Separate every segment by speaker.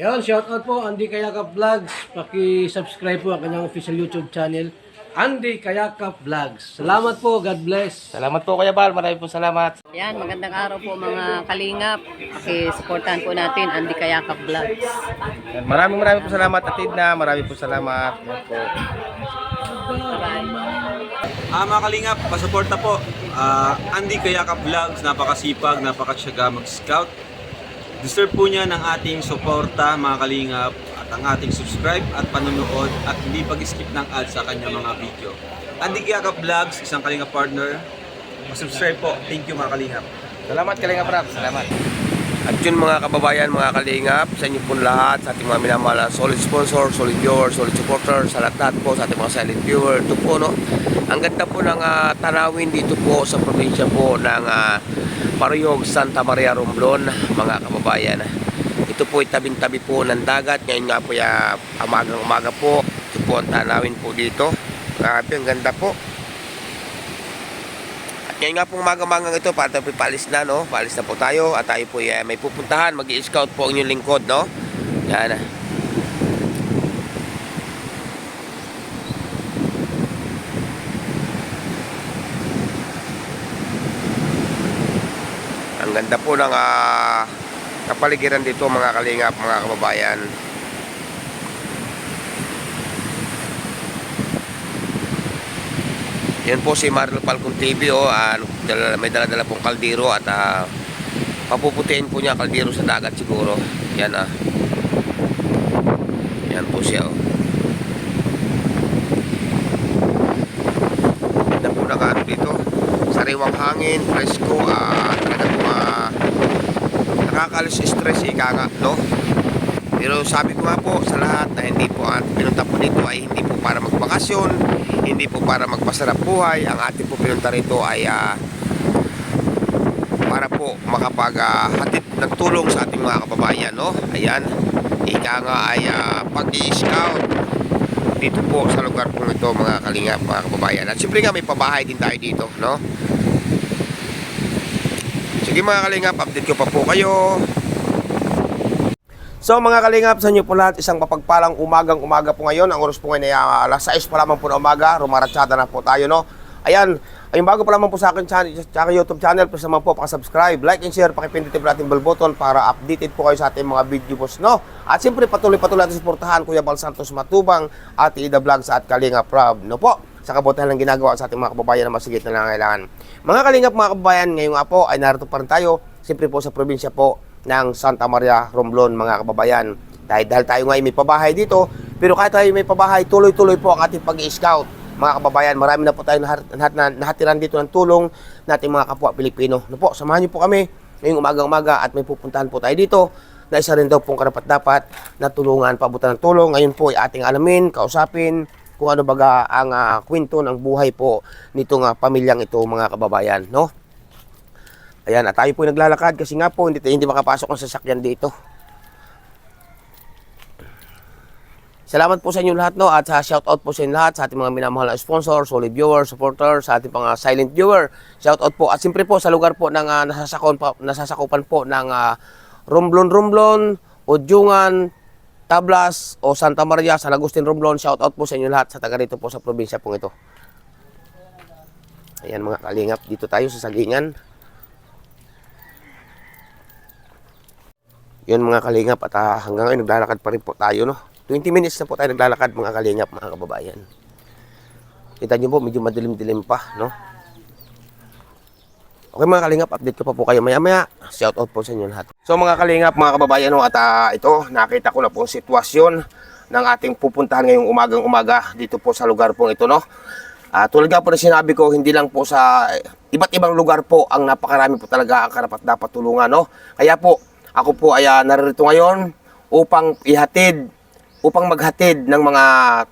Speaker 1: Ayun, shout out po Andy Kayakap Vlogs. Paki-subscribe po ang kanyang official YouTube channel, Andy Kayakap Vlogs. Salamat po, God bless.
Speaker 2: Salamat po Kuya Bal, marami po salamat.
Speaker 3: Yan, magandang araw po mga kalingap. Pakisuportahan po natin Andy Kayakap Vlogs.
Speaker 2: Yan, Maraming maraming po salamat Atid na, marami po salamat. Yan po.
Speaker 4: Ah, mga kalingap, pasuporta po. Ah, Andy Kayakap Vlogs, napakasipag, napakasyaga mag-scout. Deserve po niya ng ating suporta, mga kalingap, at ang ating subscribe at panonood at hindi pag-skip ng ads sa kanya mga video. Andy Kayakap Vlogs, isang kalingap partner. Subscribe po. Thank you mga kalingap.
Speaker 2: Salamat Kalinga Prab, salamat.
Speaker 5: At yun mga kababayan, mga kalingap, sa inyo po lahat, sa ating mga minamahal na solid sponsor, solid viewer, solid supporter, sa lahat po, sa ating mga silent viewer, ito po, no? Ang ganda po ng ah, tanawin dito po sa probinsya po ng uh, Paruyog, Santa Maria, Romblon, mga kababayan. Ito po ay tabing-tabi po ng dagat. Ngayon nga po ya, amagang umaga po. Ito po ang tanawin po dito. Grabe, ang ganda po. At ngayon nga pong umaga-magang ito, para tayo palis na, no? Palis na po tayo at tayo po ay may pupuntahan. mag scout po ang inyong lingkod, no? Yan. Ganda po ng ah, kapaligiran dito mga kalingap, mga kababayan. Yan po si Marlo Falcon TV oh, dala, may dala-dala pong kaldero at ah, papuputiin po niya kaldero sa dagat siguro. Yan ah. Yan po siya oh. Ganda po ng ano dito. Sariwang hangin, presko, ah, talaga po ah, nakakalis stress ika nga, no? Pero sabi ko nga po sa lahat na hindi po at pinunta po dito ay hindi po para magbakasyon, hindi po para magpasarap buhay. Ang ating po pinunta rito ay ah, para po makapaghatid ng tulong sa ating mga kababayan, no? Ayan, ika nga ay ah, pag-i-scout dito po sa lugar po ito mga kalingap, mga kababayan. At siyempre nga may pabahay din tayo dito, no? Sige mga kalingap, update ko pa po kayo. So mga kalingap, sa inyo po lahat, isang mapagpalang umagang umaga po ngayon. Ang oras po ngayon ay ah, alas 6 pa lamang po na umaga. Rumaratsada na po tayo, no? Ayan, ayun bago pa lamang po sa akin channel, sa YouTube channel, please naman po pakasubscribe, like and share, pakipindutin po natin bell button para updated po kayo sa ating mga video posts, no? At siyempre patuloy-patuloy natin suportahan Kuya Bal Santos Matubang, Ate Ida Vlogs at Kalinga Prab, no po? Sa kabutihan ng ginagawa sa ating mga kababayan na masigit na nangangailangan. Mga kalingap mga kababayan, ngayon nga po ay narito pa rin tayo, siyempre po sa probinsya po ng Santa Maria, Romblon, mga kababayan. Dahil, dahil tayo ngayon may pabahay dito, pero kahit tayo may pabahay, tuloy-tuloy po ang ating pag-i-scout. Mga kababayan, marami na po tayo nahat, nahat, na, nahatiran dito ng tulong nating mga kapwa Pilipino. No po, samahan niyo po kami ngayong umagang-umaga at may pupuntahan po tayo dito na isa rin daw pong karapat-dapat na tulungan, pabutan ng tulong. Ngayon po ay ating alamin, kausapin kung ano baga ang ah, kwento ng buhay po nitong ah, pamilyang ito mga kababayan, no? Ayan, at tayo po naglalakad kasi nga po hindi, hindi makapasok ang sasakyan dito. Salamat po sa inyo lahat no at sa shout out po sa inyo lahat sa ating mga minamahal na sponsor, solid viewer, supporter, sa ating mga silent viewer. Shout out po at siyempre po sa lugar po ng uh, nasasakupan, nasasakupan po ng uh, Romblon Romblon, Odyungan, Tablas o Santa Maria, San Agustin Romblon. Shout out po sa inyo lahat sa taga rito po sa probinsya pong ito. Ayan mga kalingap, dito tayo sa Sagingan. Yun mga kalingap at ah, hanggang ngayon naglalakad pa rin po tayo no. 20 minutes na po tayo naglalakad mga kalingap mga kababayan. Kita niyo po medyo madilim-dilim pa no. Okay mga kalingap, update ko pa po kayo maya-maya. Shout out po sa inyo lahat. So mga kalingap, mga kababayan at ah, ito nakita ko na po ang sitwasyon ng ating pupuntahan ngayong umagang umaga dito po sa lugar pong ito no. Ah, tulad nga po na sinabi ko, hindi lang po sa iba't ibang lugar po ang napakarami po talaga ang karapat dapat tulungan no. Kaya po ako po ay ah, naririto ngayon upang ihatid upang maghatid ng mga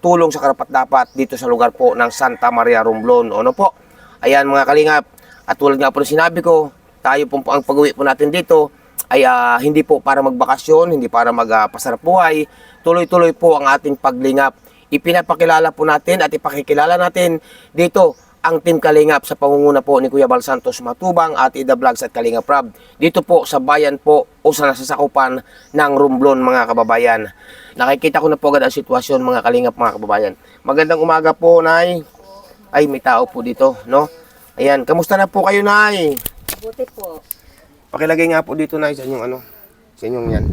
Speaker 5: tulong sa karapat-dapat dito sa lugar po ng Santa Maria Romblon. Ano po? Ayan mga kalingap. At tulad nga po ng sinabi ko, tayo po ang pag-uwi po natin dito ay ah, hindi po para magbakasyon, hindi para magpasarap buhay. Tuloy-tuloy po ang ating paglingap. Ipinapakilala po natin at ipakikilala natin dito ang Team Kalingap sa pangunguna po ni Kuya Bal Santos Matubang at Ida Vlogs at Kalingap Rab. Dito po sa bayan po o sa nasasakupan ng Romblon mga kababayan. Nakikita ko na po agad ang sitwasyon mga Kalingap mga kababayan. Magandang umaga po, Nay. Ay, may tao po dito, no? Ayan, kamusta na po kayo, Nay?
Speaker 3: Buti po.
Speaker 5: Pakilagay nga po dito, Nay, sa inyong ano, sa inyong yan.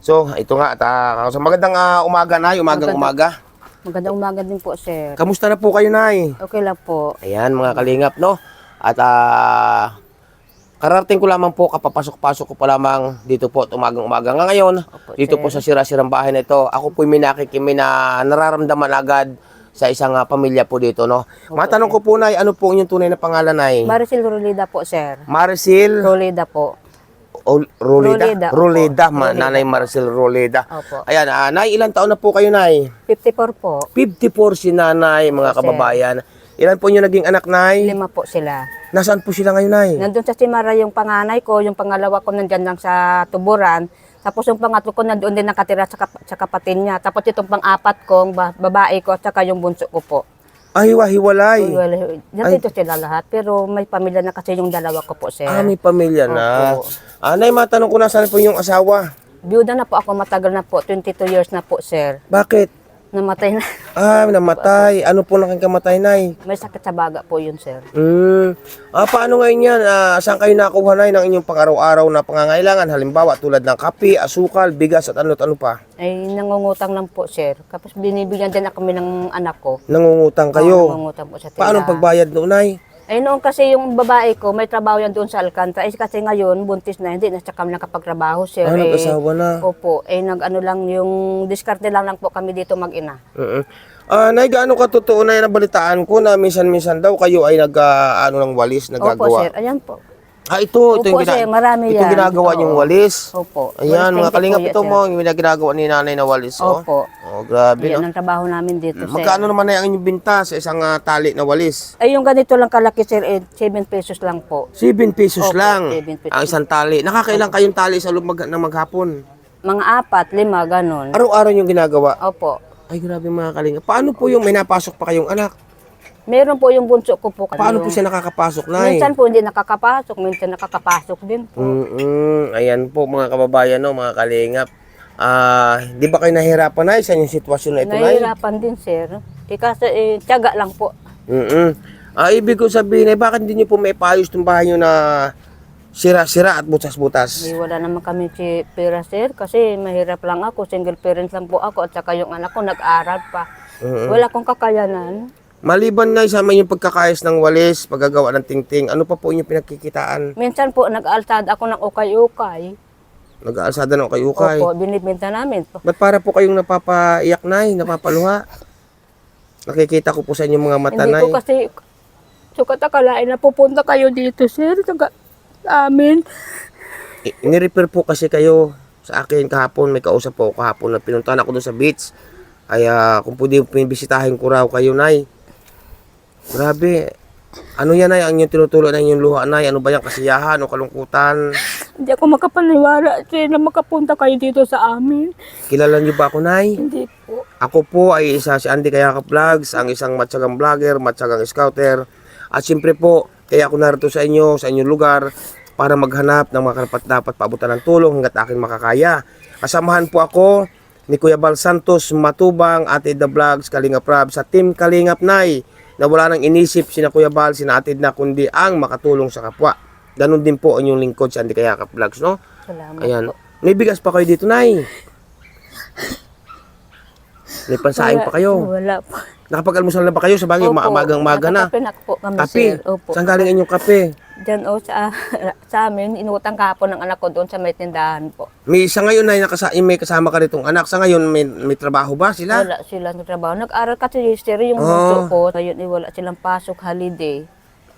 Speaker 5: So, ito nga, at, ah, so magandang ah, umaga, Nay, umagang umaga.
Speaker 3: Magandang umaga din po, sir.
Speaker 5: Kamusta na po kayo, Nay?
Speaker 3: Okay lang po.
Speaker 5: Ayan mga kalingap no. At ah kararating ko lamang po kapapasok-pasok ko pa lamang dito po tumagang umaga nga ngayon.
Speaker 3: Opo,
Speaker 5: dito
Speaker 3: sir.
Speaker 5: po sa sira-sirang bahay na ito. Ako po may nakikimi na nararamdaman agad sa isang ah, pamilya po dito no. Matanong ko po nay, ano po inyong tunay na pangalan nay?
Speaker 3: Maricel Rolida po, sir.
Speaker 5: Maricel
Speaker 3: Rolida po.
Speaker 5: o, Roleda.
Speaker 3: Roleda.
Speaker 5: Roleda, ma-
Speaker 3: Roleda.
Speaker 5: nanay Maricel Roleda.
Speaker 3: Opo.
Speaker 5: Ayan, ah, nay, ilang taon na po kayo nay?
Speaker 3: 54 po.
Speaker 5: 54 si nanay, mga
Speaker 3: Opo, sir.
Speaker 5: kababayan. Ilan po yung naging anak nay?
Speaker 3: Lima po sila.
Speaker 5: Nasaan po sila ngayon nay?
Speaker 3: Nandun sa Simara yung panganay ko, yung pangalawa ko nandyan lang sa tuburan. Tapos yung pangatlo ko nandoon din nakatira sa, kap- sa kapatid niya. Tapos itong pang-apat kong ba- babae ko at saka yung bunso ko po.
Speaker 5: Ay, hiwa-hiwalay.
Speaker 3: Well, dito sila lahat. Pero may pamilya na kasi yung dalawa ko po, sir.
Speaker 5: Ah, may pamilya na.
Speaker 3: Opo.
Speaker 5: Anay, matanong ko na saan po yung asawa.
Speaker 3: Byuda na po ako, matagal na po. 22 years na po, sir.
Speaker 5: Bakit?
Speaker 3: Namatay na.
Speaker 5: Ah, namatay. Ano po nang kamatay, Nay?
Speaker 3: May sakit sa baga po yun, sir.
Speaker 5: Hmm. Ah, paano ngayon yan? Ah, saan kayo nakuha, Nay, ng inyong pang-araw-araw na pangangailangan? Halimbawa, tulad ng kape, asukal, bigas, at ano-ano pa.
Speaker 3: Ay, nangungutang lang po, sir. Tapos binibigyan din na kami ng anak ko.
Speaker 5: Nangungutang
Speaker 3: Oo,
Speaker 5: kayo.
Speaker 3: nangungutang po sa tindahan.
Speaker 5: Paano pagbayad noon, Nay?
Speaker 3: Ay, noon kasi yung babae ko, may trabaho yan doon sa Alcantara. Eh, kasi ngayon, buntis na, hindi na siya kami nakapagtrabaho, sir.
Speaker 5: Ah,
Speaker 3: Eh,
Speaker 5: nag-asawa na.
Speaker 3: Opo, eh, nag-ano lang, yung diskarte lang lang po kami dito mag-ina.
Speaker 5: Oo. Ah, Nay, gaano ka totoo na nabalitaan ko na minsan-minsan daw kayo ay nag, ah, ano ng walis,
Speaker 3: Opo,
Speaker 5: nagagawa?
Speaker 3: sir. Ayan po.
Speaker 5: Ah, ito, ito
Speaker 3: Opo, sir, marami
Speaker 5: ito
Speaker 3: yan.
Speaker 5: ginagawa
Speaker 3: Oo.
Speaker 5: niyong walis.
Speaker 3: Opo.
Speaker 5: Ayan, mga
Speaker 3: Walis, you
Speaker 5: kalingap ito
Speaker 3: sir.
Speaker 5: mo, yung ginagawa ni nanay na walis. Oh,
Speaker 3: Opo.
Speaker 5: oh grabe,
Speaker 3: Yan
Speaker 5: no?
Speaker 3: ang trabaho namin dito, sir.
Speaker 5: Magkano naman na ang inyong binta sa isang ah, tali na walis?
Speaker 3: Ay, yung ganito lang kalaki, sir, eh, 7 pesos lang po.
Speaker 5: 7 pesos
Speaker 3: Opo,
Speaker 5: lang
Speaker 3: 7 pesos.
Speaker 5: ang isang tali. Nakakailang kayong tali sa loob mag- ng maghapon?
Speaker 3: Mga apat, lima, ganun.
Speaker 5: Araw-araw yung ginagawa.
Speaker 3: Opo.
Speaker 5: Ay, grabe mga kalingap. Paano po yung may napasok pa kayong anak?
Speaker 3: Meron po yung bunso ko po.
Speaker 5: Paano
Speaker 3: yung-
Speaker 5: po siya nakakapasok, Nay?
Speaker 3: Minsan po hindi nakakapasok, minsan nakakapasok din po.
Speaker 5: Mm-mm. Ayan po mga kababayan, no, mga kalingap. Ah, di ba kayo nahihirapan na sa inyong sitwasyon na ito, Nay?
Speaker 3: Nahihirapan din, sir. Eh, kasi eh, tiyaga lang po.
Speaker 5: Mm Ah, ibig ko sabihin, eh, bakit hindi niyo po may paayos itong bahay niyo na sira-sira at butas-butas?
Speaker 3: Eh, wala naman kami si pera, sir, kasi mahirap lang ako. Single parent lang po ako at saka yung anak ko nag-aral pa.
Speaker 5: Mm-mm.
Speaker 3: Wala akong kakayanan.
Speaker 5: Maliban na sa inyong pagkakayos ng walis, paggagawa ng tingting, ano pa po inyong pinagkikitaan?
Speaker 3: Minsan po nag-aalsad ako ng ukay-ukay.
Speaker 5: Nag-aalsada ng ukay-ukay.
Speaker 3: Opo, binibenta namin po.
Speaker 5: Ba't para po kayong napapaiyak na, napapaluha? Nakikita ko po sa inyong mga mata
Speaker 3: Hindi ko kasi sukat akalain na pupunta kayo dito, sir. Taga amin.
Speaker 5: Ini-refer po kasi kayo sa akin kahapon, may kausap po ako kahapon na pinuntahan ako doon sa beach. Ay ah, kung pwede pinibisitahin ko raw kayo, Nay. Grabe. Ano yan, Nay? Ang inyong tinutulo ng inyong luha, Nay? Ano ba yan? Kasiyahan o kalungkutan?
Speaker 3: Hindi ako makapaniwala, sir, na makapunta kayo dito sa amin.
Speaker 5: Kilala niyo ba ako, Nay?
Speaker 3: Hindi po.
Speaker 5: Ako po ay isa si Andy Kayaka Vlogs, ang isang matsagang vlogger, matsagang scouter. At siyempre po, kaya ako narito sa inyo, sa inyong lugar, para maghanap ng mga karapat dapat paabutan ng tulong hanggat aking makakaya. Kasamahan po ako ni Kuya Bal Santos Matubang, Ate The Vlogs, Kalinga Prab, sa Team Kalingap Nay, na wala nang inisip sina Kuya Bal, sina Atid na kundi ang makatulong sa kapwa. Ganon din po ang inyong lingkod sa Andy Kayaka Vlogs, no?
Speaker 3: Salamat
Speaker 5: Ayan.
Speaker 3: po.
Speaker 5: May bigas pa kayo dito, Nay. May pansaing pa kayo.
Speaker 3: Wala po.
Speaker 5: Nakapag-almusal na ba kayo sa bagay?
Speaker 3: Opo,
Speaker 5: Maagang maga na.
Speaker 3: nakakape na po kami,
Speaker 5: Kape.
Speaker 3: sir. Opo.
Speaker 5: Saan galing inyong kape?
Speaker 3: Diyan o sa, sa amin, inutang kahapon ng anak ko doon sa may tindahan po.
Speaker 5: May isa ngayon na nakasa may kasama ka ritong anak. Sa ngayon may, may trabaho ba sila?
Speaker 3: Wala sila ng trabaho. Nag-aral kasi sir, yung
Speaker 5: Oh.
Speaker 3: bunso ko. Ngayon, eh, wala silang pasok holiday.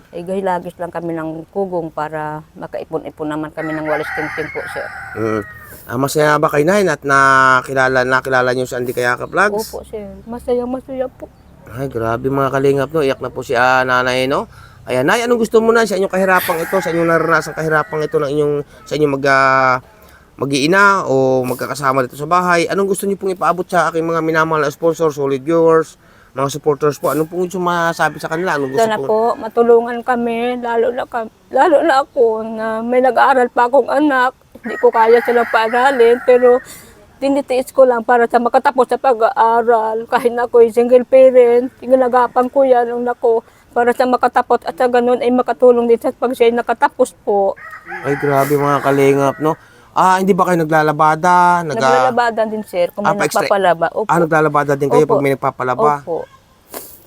Speaker 3: Eh, gahilagis lang kami ng kugong para makaipon-ipon naman kami ng walis tingting po, sir.
Speaker 5: Mm. Ah, masaya ba kayo na at nakilala, nakilala niyo sa Andy Kayaka Vlogs?
Speaker 3: Opo, sir. Masaya, masaya po.
Speaker 5: Ay, grabe mga kalingap no. Iyak na po si ah, nanay no. Ayan, nay, anong gusto mo na sa inyong kahirapang ito, sa inyong naranasang kahirapang ito ng inyong sa inyong mag ah, mag-iina o magkakasama dito sa bahay? Anong gusto niyo pong ipaabot sa aking mga minamahal na sponsor, solid viewers, mga supporters po. Ano po yung masasabi sa kanila? Anong gusto
Speaker 3: Sana
Speaker 5: po?
Speaker 3: po, matulungan kami, lalo na, kam- lalo na ako na may nag-aaral pa akong anak. Hindi ko kaya silang paaralin, pero tinitiis ko lang para sa makatapos sa pag-aaral. Kahit na ako single parent, ginagapan ko yan ang nako para sa makatapos at sa ganun ay makatulong din sa pag siya nakatapos po.
Speaker 5: Ay, grabe mga kalingap, no? Ah, hindi ba kayo naglalabada? Nag,
Speaker 3: Naglalabada din sir, kung may
Speaker 5: Ah,
Speaker 3: nagpapalaba. Opo.
Speaker 5: ah, naglalabada din kayo
Speaker 3: Opo.
Speaker 5: pag may nagpapalaba?
Speaker 3: Opo.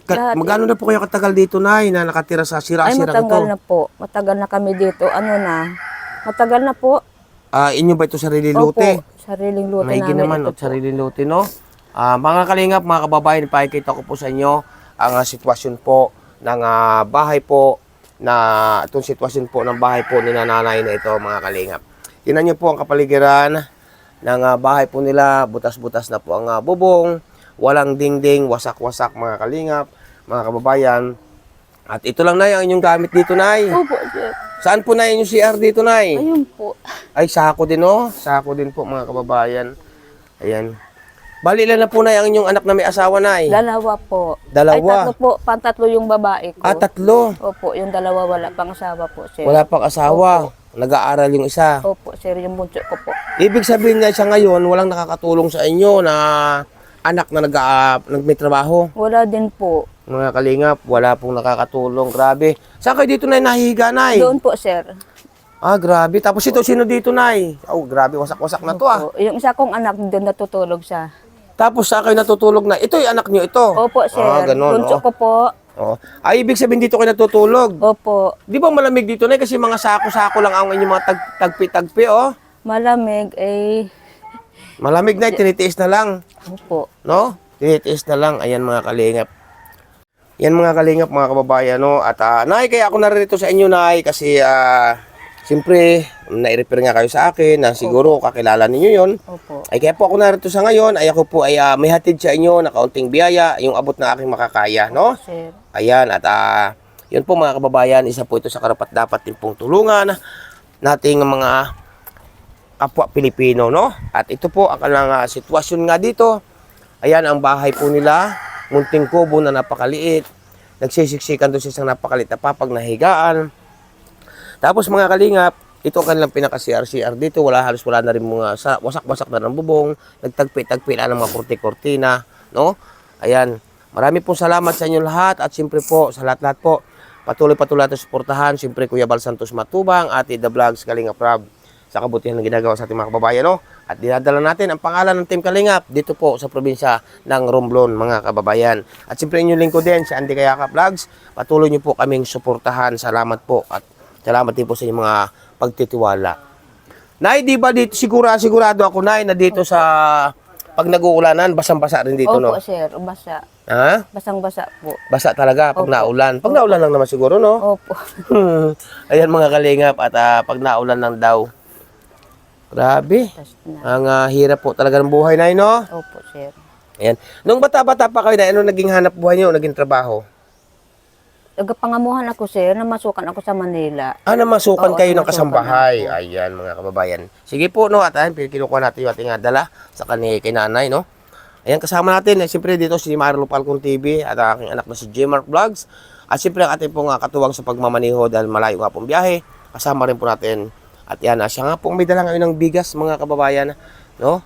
Speaker 5: Ka-
Speaker 3: Lahat
Speaker 5: magkano na po kayo katagal dito, Nay, na nakatira sa
Speaker 3: Ay,
Speaker 5: sira-sira
Speaker 3: matagal
Speaker 5: ito?
Speaker 3: na po. Matagal na kami dito. Ano na? Matagal na po.
Speaker 5: Ah, inyo ba ito sarili lote?
Speaker 3: Opo, sariling lote
Speaker 5: Maigi
Speaker 3: namin.
Speaker 5: naman,
Speaker 3: ito
Speaker 5: at
Speaker 3: po.
Speaker 5: sarili lote, no? Ah, mga kalingap, mga kababayan, pakikita ko po sa inyo ang ah, sitwasyon po ng ah, bahay po na itong sitwasyon po ng bahay po ni nanay na ito, mga kalingap. Tingnan niyo po ang kapaligiran ng ah, bahay po nila, butas-butas na po ang ah, bubong, walang dingding, wasak-wasak mga kalingap, mga kababayan. At ito lang na ang inyong gamit dito, Nay.
Speaker 3: Opo, sir.
Speaker 5: Saan po na yung CR dito, Nay?
Speaker 3: Ayun po.
Speaker 5: Ay, sako din, oh. Sako din po, mga kababayan. Ayan. Bali, ilan na po na ang inyong anak na may asawa, Nay?
Speaker 3: Dalawa po.
Speaker 5: Dalawa?
Speaker 3: Ay, tatlo po. Pantatlo yung babae ko.
Speaker 5: Ah, tatlo.
Speaker 3: Opo, yung dalawa wala pang asawa po, sir.
Speaker 5: Wala pang asawa. Nag-aaral yung isa.
Speaker 3: Opo, sir, yung bunso ko po.
Speaker 5: Ibig sabihin na siya ngayon, walang nakakatulong sa inyo na anak na nag, uh, may trabaho.
Speaker 3: Wala din po.
Speaker 5: Mga kalingap, wala pong nakakatulong. Grabe. Saan kayo dito, Nay? Nahihiga, Nay?
Speaker 3: Doon po, sir.
Speaker 5: Ah, grabe. Tapos ito, sino dito, Nay? Oh, grabe. Wasak-wasak na to, ah.
Speaker 3: Opo. Yung isa kong anak doon natutulog siya.
Speaker 5: Tapos saan kayo natutulog na? Ito, yung anak nyo, ito.
Speaker 3: Opo, sir.
Speaker 5: Ah, ganun,
Speaker 3: bunso
Speaker 5: oh.
Speaker 3: ko po.
Speaker 5: Oh. Ay, ibig sabihin dito kayo natutulog.
Speaker 3: Opo.
Speaker 5: Di ba malamig dito na kasi mga sako-sako lang ang inyong mga tag tagpi-tagpi oh.
Speaker 3: Malamig, eh.
Speaker 5: Malamig na, tinitiis na lang,
Speaker 3: Opo.
Speaker 5: no? Tinitiis na lang. Ayan mga kalingap. Yan mga kalingap, mga kababayan, no? At ah, nay, kaya ako narito sa inyo, nay, kasi ah, siyempre, nai-refer nga kayo sa akin na siguro kakilala ninyo yon.
Speaker 3: Opo.
Speaker 5: Ay kaya po ako narito sa ngayon, ay ako po ay ah, may hatid sa inyo na kaunting biyaya, yung abot na aking makakaya, no?
Speaker 3: Sir.
Speaker 5: Ayan, at ah, yun po mga kababayan, isa po ito sa karapat dapat din pong tulungan nating mga kapwa Pilipino, no? At ito po ang kanilang ah, sitwasyon nga dito. Ayan ang bahay po nila, munting kubo na napakaliit. Nagsisiksikan doon sa isang napakaliit na papag na higaan. Tapos mga kalingap, ito ang kanilang pinaka-CR-CR dito. Wala halos wala na rin mga sa, wasak-wasak na ng bubong. Nagtagpi-tagpi na ng mga kurti-kurtina. No? Ayan. Marami pong salamat sa inyo lahat. At siyempre po, sa lahat-lahat po, patuloy-patuloy natin suportahan. Siyempre, Kuya Bal Santos Matubang, Ate The Vlogs, Kalingap Rob, sa kabutihan ng ginagawa sa ating mga kababayan. No? At dinadala natin ang pangalan ng Team Kalingap dito po sa probinsya ng Romblon, mga kababayan. At siyempre, inyong lingkod din sa Andy Kayaka Vlogs. Patuloy niyo po kaming suportahan. Salamat po. At salamat din po sa inyong mga pagtitiwala. Nay, di ba dito sigura sigurado ako nay na dito sa pag nag-uulanan basang-basa rin dito
Speaker 3: Opo,
Speaker 5: no.
Speaker 3: sir. Basa.
Speaker 5: Ha?
Speaker 3: Basang-basa po.
Speaker 5: Basa talaga pag
Speaker 3: Opo.
Speaker 5: naulan. Pag naulan lang naman siguro no.
Speaker 3: Opo.
Speaker 5: Ayan mga kalingap at ah, pag naulan lang daw. Grabe.
Speaker 3: Na.
Speaker 5: Ang ah, hirap po talaga ng buhay nay no.
Speaker 3: Opo, sir.
Speaker 5: Ayan. Nung bata-bata pa kayo na ano naging hanap buhay niyo, naging trabaho?
Speaker 3: Nagapangamuhan ako, sir. Namasukan ako sa Manila.
Speaker 5: Ah, namasukan
Speaker 3: Oo,
Speaker 5: kayo ng
Speaker 3: namasukan
Speaker 5: kasambahay. Ayan, mga kababayan. Sige po, no, at ayan, kinukuha natin yung ating ah, dala sa kani kay nanay, no. Ayan, kasama natin, eh, siyempre dito si Marlo Falcon TV at ang aking anak na si Jmark Vlogs. At siyempre ang ating pong ah, katuwang sa pagmamaniho dahil malayo nga pong biyahe. Kasama rin po natin. At yan, ah, siya nga pong may dala ngayon ng bigas, mga kababayan. No?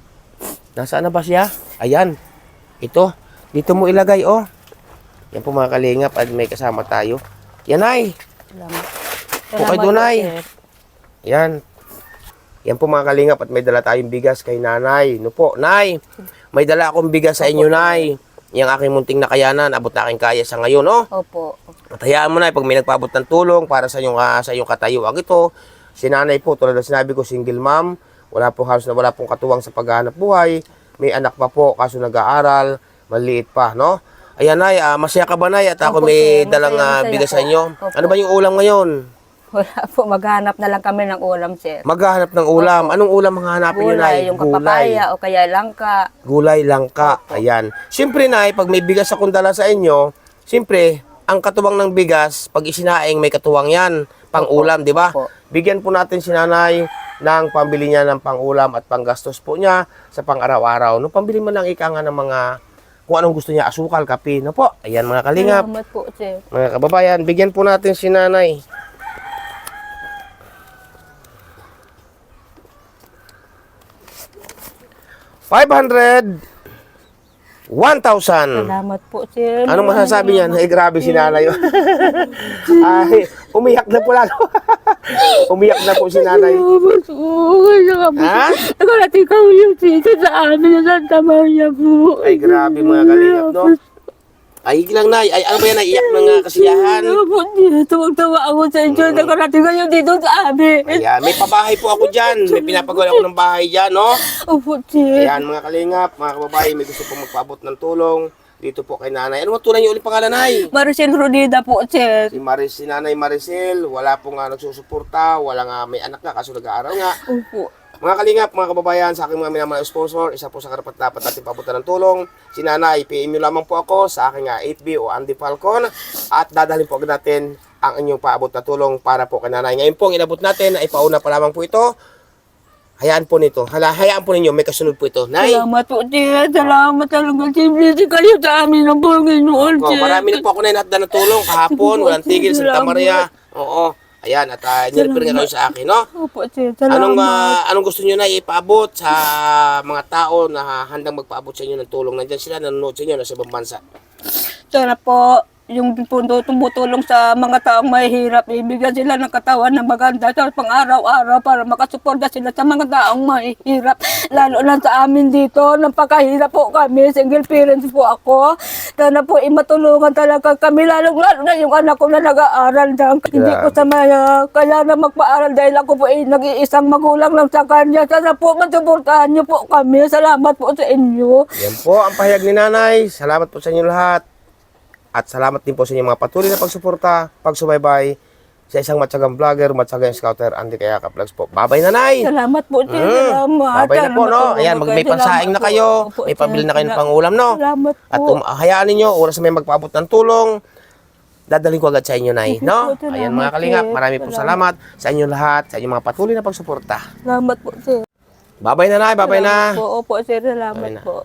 Speaker 5: Nasaan na ba siya? Ayan. Ito. Dito mo ilagay, oh. Yan po mga kalingap at may kasama tayo. Yan ay.
Speaker 3: Salamat.
Speaker 5: Okay,
Speaker 3: Salamat
Speaker 5: Dunay. Yan. Yan po mga kalingap at may dala tayong bigas kay nanay. No po, nay. May dala akong bigas sa inyo, nay. Yang aking munting nakayanan, abot na aking kaya sa ngayon, no?
Speaker 3: Opo.
Speaker 5: At hayaan mo na, pag may nagpaabot ng tulong para sa iyong, ah, sa iyong katayuan ito, si nanay po, tulad ng sinabi ko, single mom, wala po halos na wala pong katuwang sa paghahanap buhay, may anak pa po, kaso nag-aaral, maliit pa, no? Ayan, nay, ah, masaya ka ba, nay? At ako
Speaker 3: Opo,
Speaker 5: may
Speaker 3: sir.
Speaker 5: dalang
Speaker 3: Masaya,
Speaker 5: ah,
Speaker 3: masaya
Speaker 5: bigas
Speaker 3: po.
Speaker 5: sa inyo.
Speaker 3: Opo.
Speaker 5: Ano ba yung ulam ngayon?
Speaker 3: Wala po. Maghanap na lang kami ng ulam, sir.
Speaker 5: Maghahanap ng ulam. Anong ulam ang hanapin nyo, nay?
Speaker 3: Gulay, yung kapapaya o kaya langka.
Speaker 5: Gulay langka. Ayan. Siyempre, nay, pag may bigas akong dala sa inyo, siyempre, ang katuwang ng bigas, pag isinaing may katuwang yan, pang-ulam, di ba?
Speaker 3: Opo.
Speaker 5: Bigyan po natin si nanay ng pambili niya ng pang-ulam at panggastos po niya sa pang-araw-araw. No, pambili mo lang ika nga ng mga kung anong gusto niya, asukal, kape. No po, ayan mga kalingap.
Speaker 3: Salamat po, sir.
Speaker 5: Mga kababayan, bigyan po natin si nanay. Five hundred, one thousand.
Speaker 3: Salamat po, sir.
Speaker 5: Anong masasabi niyan? Ay, grabe si nanay. Ay, umiyak na po lang. umiyak na po si nanay. Ha?
Speaker 3: Nakarating kami yung sito sa amin sa Santa Maria po.
Speaker 5: Ay, grabe mga kalingap, no? Ay, lang nay. Ay, ano ba yan? Naiiyak na nga kasiyahan.
Speaker 3: Po, tuwag-tawa ako sa inyo. Nakarating kayo dito sa amin.
Speaker 5: Ayan, may pabahay po ako dyan. May pinapagawa ako ng bahay dyan, no?
Speaker 3: Opo, sir.
Speaker 5: Ayan, mga kalingap, mga kababae, may gusto po magpaabot ng tulong. Dito po kay nanay. Ano tunay niyo ulit pangalan, nay?
Speaker 3: Maricel Rodida po, sir.
Speaker 5: Si Maris, si nanay Maricel, wala po nga nagsusuporta, wala nga may anak nga, kaso nag-aaral nga.
Speaker 3: Opo.
Speaker 5: Mga kalingap, mga kababayan, sa aking mga minamahal na sponsor, isa po sa karapat dapat natin pabutan ng tulong. Si Nanay, PM nyo lamang po ako sa aking ah, 8B o Andy Falcon at dadalhin po agad natin ang inyong paabot na tulong para po kay Nanay. Ngayon po, inabot natin ay pauna pa lamang po ito. Hayaan po nito. Hala, hayaan po ninyo, may kasunod po ito. Nay,
Speaker 3: Salamat po, sir. Salamat talaga. Blessing kayo sa amin ng Panginoon,
Speaker 5: oh,
Speaker 3: sir.
Speaker 5: marami na po ako na inatda ng tulong kahapon, walang tigil, Santa Maria. Oo, ayan, at uh, nilipir nga kayo sa akin, no?
Speaker 3: Opo. Salamat.
Speaker 5: Anong ah, anong gusto niyo na ipaabot sa mga tao na handang magpaabot sa inyo ng tulong? Nandiyan sila nanonood sa inyo nasa ibang bansa.
Speaker 3: Sana po, yung tumutulong sa mga taong mahihirap, ibigyan sila ng katawan na maganda sa pang-araw-araw para makasuporta sila sa mga taong mahihirap. Lalo na sa amin dito, napakahirap po kami, single parents po ako. Sana po imatulungan talaga kami, lalo-lalo na yung anak ko na nag-aaral lang. Hindi ko sa maya, kaya na magpaaral dahil ako po ay nag-iisang magulang lang sa kanya. Sana po masuportahan niyo po kami. Salamat po sa inyo.
Speaker 5: Yan po ang pahayag ni Nanay. Salamat po sa inyo lahat. At salamat din po sa inyong mga patuloy na pagsuporta, pagsubaybay sa isang matyagang vlogger, matyagang scouter, Andy Kayaka Vlogs po. Babay Nanay!
Speaker 3: Salamat po, sir.
Speaker 5: Mm.
Speaker 3: Salamat.
Speaker 5: Babay na po, no? Ayan, mag, may pansaing na
Speaker 3: po.
Speaker 5: kayo,
Speaker 3: Opo,
Speaker 5: may pabili na kayo ng pangulam, no?
Speaker 3: Salamat po.
Speaker 5: At um, hayaan ninyo, oras na may magpaabot ng tulong, dadalhin ko agad sa inyo, Nay, no? Ayan mga kalingap, marami po salamat sa inyo lahat, sa inyong mga patuloy na pagsuporta.
Speaker 3: Salamat po, sir.
Speaker 5: Babay na, Nay, babay na.
Speaker 3: Po, opo, sir. Salamat po.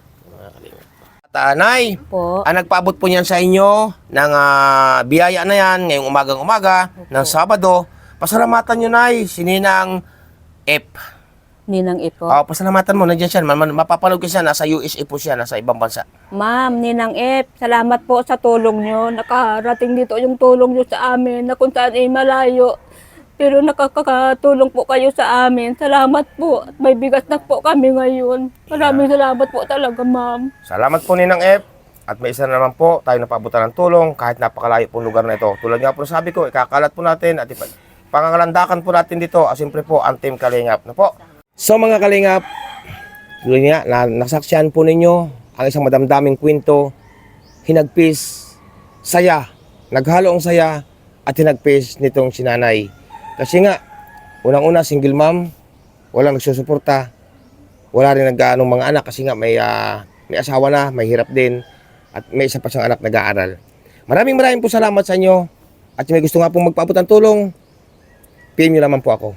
Speaker 5: At, ah, Nay,
Speaker 3: Po.
Speaker 5: ang nagpaabot po niyan sa inyo ng ah, biyaya na yan ngayong umagang umaga ng Sabado. Pasalamatan nyo, Nay, si Ninang F.
Speaker 3: Ninang Ipo.
Speaker 5: Oh, pasalamatan mo, nandiyan siya. Man- man- Mapapanood ko siya, nasa USA po siya, nasa ibang bansa.
Speaker 3: Ma'am, Ninang Ep, salamat po sa tulong nyo. Nakarating dito yung tulong nyo sa amin na kung saan ay malayo. Pero nakakatulong po kayo sa amin. Salamat po. At may bigas na po kami ngayon. Maraming salamat po talaga, ma'am.
Speaker 5: Salamat po Ninang F. At may isa na naman po, tayo napaabutan ng tulong kahit napakalayo pong lugar na ito. Tulad nga po sabi ko, ikakalat po natin at ipa- pangangalandakan po natin dito. At siyempre po, ang Team Kalingap na po. So mga Kalingap, tulad nga, na, nasaksihan po ninyo ang isang madamdaming kwento, hinagpis, saya, naghalo ang saya at hinagpis nitong sinanay. Kasi nga, unang-una single mom, walang nagsusuporta, wala rin nag-aanong mga anak kasi nga may ah, may asawa na, may hirap din at may isa pa siyang anak nag-aaral. Maraming maraming po salamat sa inyo at may gusto nga pong magpaabot ng tulong, PM nyo naman po ako.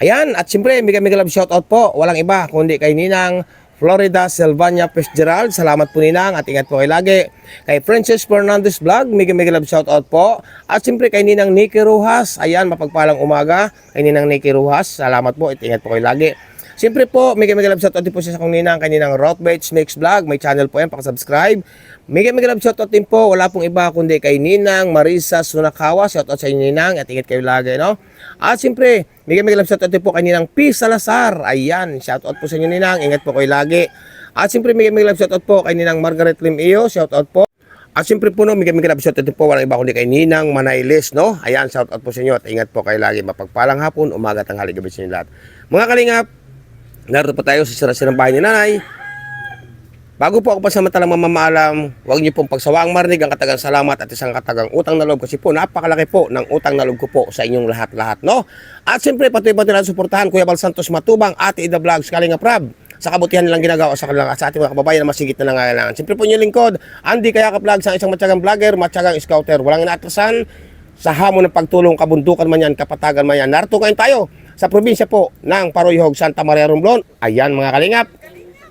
Speaker 5: Ayan, at siyempre, mega mega love shoutout po. Walang iba, kundi kay Ninang Florida Silvania Fitzgerald. Salamat po Ninang at ingat po kayo lagi. Kay Princess Fernandez Vlog, mega mega love shoutout po. At siyempre kay Ninang Nikki Ruhas. Ayan, mapagpalang umaga. Kay Ninang Nikki Ruhas, salamat po at ingat po kayo lagi. Siyempre po, mega mega love shoutout din po siya sa kong ninang, kaninang Rockbaits Mix Vlog. May channel po yan, pakasubscribe. Mega mega love shoutout din po, wala pong iba kundi kay Ninang Marisa Sunakawa. Shoutout sa inyo Ninang at ingat kayo lagi, no? At siyempre, mega mega love shoutout din po kay Ninang P. Salazar. Ayan, shoutout po sa inyo Ninang, ingat po kayo lagi. At siyempre, mega mega love shoutout po kay Ninang Margaret Lim Iyo. Shoutout po. At siyempre po no, mega love shoutout din po walang iba kundi kay Ninang Manailis, no? Ayan, shoutout po sa inyo at ingat po kayo lagi. Mapagpalang hapon, umaga, tanghali, gabi sa inyo lahat. Mga kalingap, Narito pa tayo sa sira-sirang bahay ni nanay. Bago po ako pasamantalang mamamaalam, huwag niyo pong pagsawaang marinig ang katagang salamat at isang katagang utang na loob kasi po napakalaki po ng utang na loob ko po sa inyong lahat-lahat, no? At siyempre patuloy pa natin suportahan Kuya Bal Santos Matubang, Ate Ida Vlogs, Kalinga Prab, sa kabutihan nilang ginagawa sa kanilang at sa ating mga kababayan na masigit na nangangailangan. Siyempre po inyong lingkod, Andy Kayaka Vlogs, ang isang matyagang vlogger, matyagang scouter, walang inaatrasan, sa hamon ng pagtulong, kabundukan man yan, kapatagan man yan. Narito ngayon tayo sa probinsya po ng Paroyhog, Santa Maria Romblon. Ayan mga kalingap.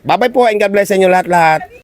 Speaker 5: Bye-bye po and God bless sa inyo lahat-lahat.